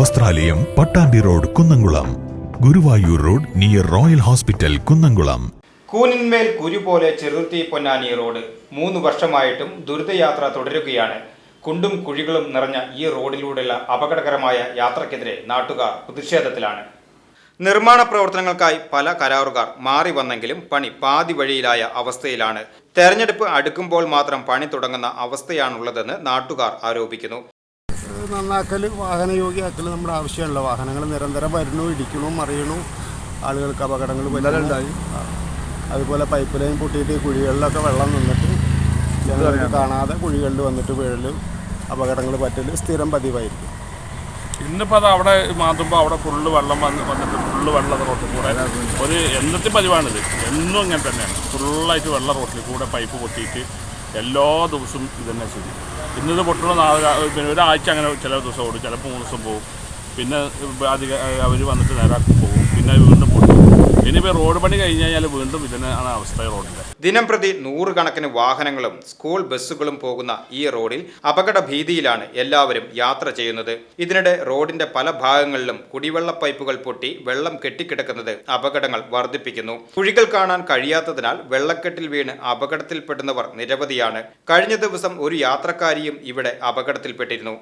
വസ്ത്രാലയം Pattambi road Kunnamkulam. Guruvayur road near royal hospital Kunnamkulam. കൂനിന്മേൽ കുരു പോലെ ചെറുത്തി Ponnani road. മൂന്ന് വർഷമായിട്ടും ദുരിതയാത്ര തുടരുകയാണ്. കുണ്ടും കുഴികളും നിറഞ്ഞ ഈ റോഡിലൂടെയുള്ള അപകടകരമായ യാത്രക്കെതിരെ നാട്ടുകാർ പ്രതിഷേധത്തിലാണ്. നിർമ്മാണ പ്രവർത്തനങ്ങൾക്കായി പല കരാറുകാർ മാറി വന്നെങ്കിലും പണി പാതി വഴിയിലായ അവസ്ഥയിലാണ്. തെരഞ്ഞെടുപ്പ് അടുക്കുമ്പോൾ മാത്രം പണി തുടങ്ങുന്ന അവസ്ഥയാണുള്ളതെന്ന് നാട്ടുകാർ ആരോപിക്കുന്നു. നന്നാക്കൽ വാഹനയോഗ്യമാക്കൽ നമ്മുടെ ആവശ്യമുള്ള വാഹനങ്ങൾ നിരന്തരം വരണു ഇടിക്കണു മറിയണു. ആളുകൾക്ക് അപകടങ്ങൾ ഉണ്ടായി. അതുപോലെ പൈപ്പ് ലൈൻ പൊട്ടിയിട്ട് കുഴികളിലൊക്കെ വെള്ളം നിന്നിട്ട് ജനങ്ങൾക്ക് കാണാതെ കുഴികളിൽ വന്നിട്ട് വീഴൽ അപകടങ്ങൾ പറ്റൽ സ്ഥിരം പതിവായിരിക്കും. ഇന്നിപ്പോൾ അത് അവിടെ മാറ്റുമ്പോൾ അവിടെ ഫുള്ള് വെള്ളം വന്ന് വന്നിട്ട് ഫുള്ള് വെള്ളം റോട്ടിൽ കൂടെ ഒരു എന്നത്തെ പതിവാണിത്. എന്നും ഇങ്ങനെ തന്നെയാണ്. ഫുള്ളായിട്ട് വെള്ളം റോട്ടിൽ കൂടെ പൈപ്പ് പൊട്ടിയിട്ട് എല്ലാ ദിവസവും ഇതന്നെ ചെയ്യും. ഇന്നത് പൊട്ടണം നാളെ പിന്നെ ഒരാഴ്ച അങ്ങനെ ചില ദിവസം ഓടും. ചിലപ്പോൾ മൂന്ന് ദിവസം പോകും പിന്നെ അധികം അവർ വന്നിട്ട് നേരാക്കി പോകും പിന്നെ വീണ്ടും പൊട്ടും. ഇനിയിപ്പോൾ റോഡ് പണി കഴിഞ്ഞ് കഴിഞ്ഞാൽ വീണ്ടും ഇതിനാണ് അവസ്ഥ റോഡിന്റെ ദിനം പ്രതി നൂറുകണക്കിന് വാഹനങ്ങളും സ്കൂൾ ബസ്സുകളും പോകുന്ന ഈ റോഡിൽ അപകട ഭീതിയിലാണ് എല്ലാവരും യാത്ര ചെയ്യുന്നത്. ഇതിനിടെ റോഡിന്റെ പല ഭാഗങ്ങളിലും കുടിവെള്ള പൈപ്പുകൾ പൊട്ടി വെള്ളം കെട്ടിക്കിടക്കുന്നത് അപകടങ്ങൾ വർദ്ധിപ്പിക്കുന്നു. കുഴികൾ കാണാൻ കഴിയാത്തതിനാൽ വെള്ളക്കെട്ടിൽ വീണ് അപകടത്തിൽപ്പെടുന്നവർ നിരവധിയാണ്. കഴിഞ്ഞ ദിവസം ഒരു യാത്രക്കാരിയും ഇവിടെ അപകടത്തിൽപ്പെട്ടിരുന്നു.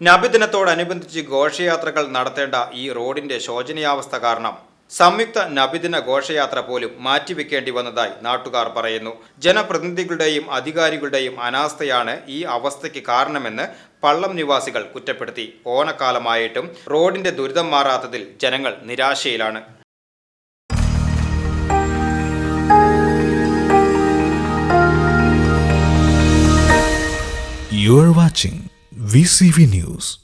നബിദിനത്തോടനുബന്ധിച്ച് ഘോഷയാത്രകൾ നടത്തേണ്ട ഈ റോഡിന്റെ ശോചനീയാവസ്ഥ കാരണം സംയുക്ത നബിദിന ഘോഷയാത്ര പോലും മാറ്റിവെക്കേണ്ടി വന്നതായി നാട്ടുകാർ പറയുന്നു. ജനപ്രതിനിധികളുടെയും അധികാരികളുടെയും അനാസ്ഥയാണ് ഈ അവസ്ഥയ്ക്ക് കാരണമെന്ന് പള്ളം നിവാസികൾ കുറ്റപ്പെടുത്തി. ഓണക്കാലമായിട്ടും റോഡിന്റെ ദുരിതം മാറാത്തതിൽ ജനങ്ങൾ നിരാശയിലാണ്. You watching VCV News.